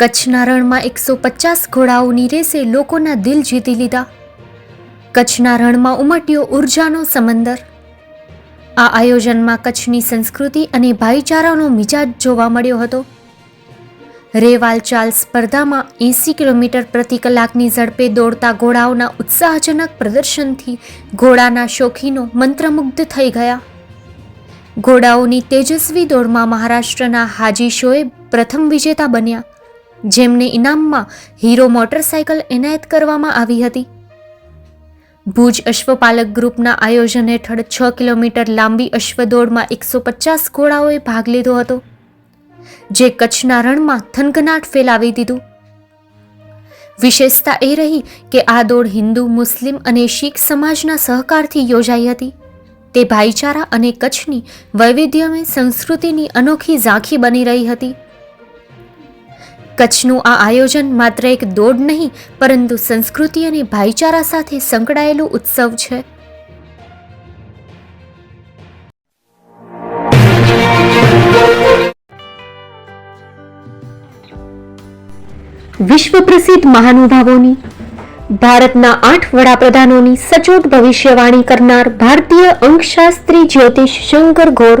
કચ્છના રણમાં એકસો પચાસ ઘોડાઓની રેસે લોકોના દિલ જીતી લીધા. કચ્છના રણમાં ઉમટ્યો ઉર્જાનો સમંદર. આ આયોજનમાં કચ્છની સંસ્કૃતિ અને ભાઈચારાનો મિજાજ જોવા મળ્યો હતો. રેવાલ ચાલ સ્પર્ધામાં એંસી કિલોમીટર પ્રતિ કલાકની ઝડપે દોડતા ઘોડાઓના ઉત્સાહજનક પ્રદર્શનથી ઘોડાના શોખીનો મંત્રમુગ્ધ થઈ ગયા. ઘોડાઓની તેજસ્વી દોડમાં મહારાષ્ટ્રના હાજી શોએબ પ્રથમ વિજેતા બન્યા. જેમને ઇનામમાં હીરો મોટરસાયકલ એનાયત કરવામાં આવી હતી. ભુજ અશ્વપાલક ગ્રુપના આયોજન હેઠળ છ કિલોમીટર લાંબી અશ્વદોડમાં એકસો પચાસ ઘોડાઓએ ભાગ લીધો હતો, જે કચ્છના રણમાં થનગનાટ ફેલાવી દીધું. વિશેષતા એ રહી કે આ દોડ હિન્દુ, મુસ્લિમ અને શીખ સમાજના સહકારથી યોજાઈ હતી. તે ભાઈચારા અને કચ્છની વૈવિધ્યમય સંસ્કૃતિની અનોખી ઝાંખી બની રહી હતી. કચ્છનું આ આયોજન માત્ર એક દોડ નહીં, પરંતુ સંસ્કૃતિ અને ભાઈચારા સાથે સંકળાયેલું ઉત્સવ છે. વિશ્વ પ્રસિદ્ધ મહાનુભાવોની, ભારતના આઠ વડાપ્રધાનોની સચોટ ભવિષ્યવાણી કરનાર ભારતીય અંકશાસ્ત્રી જ્યોતિષ શંકર ઘોર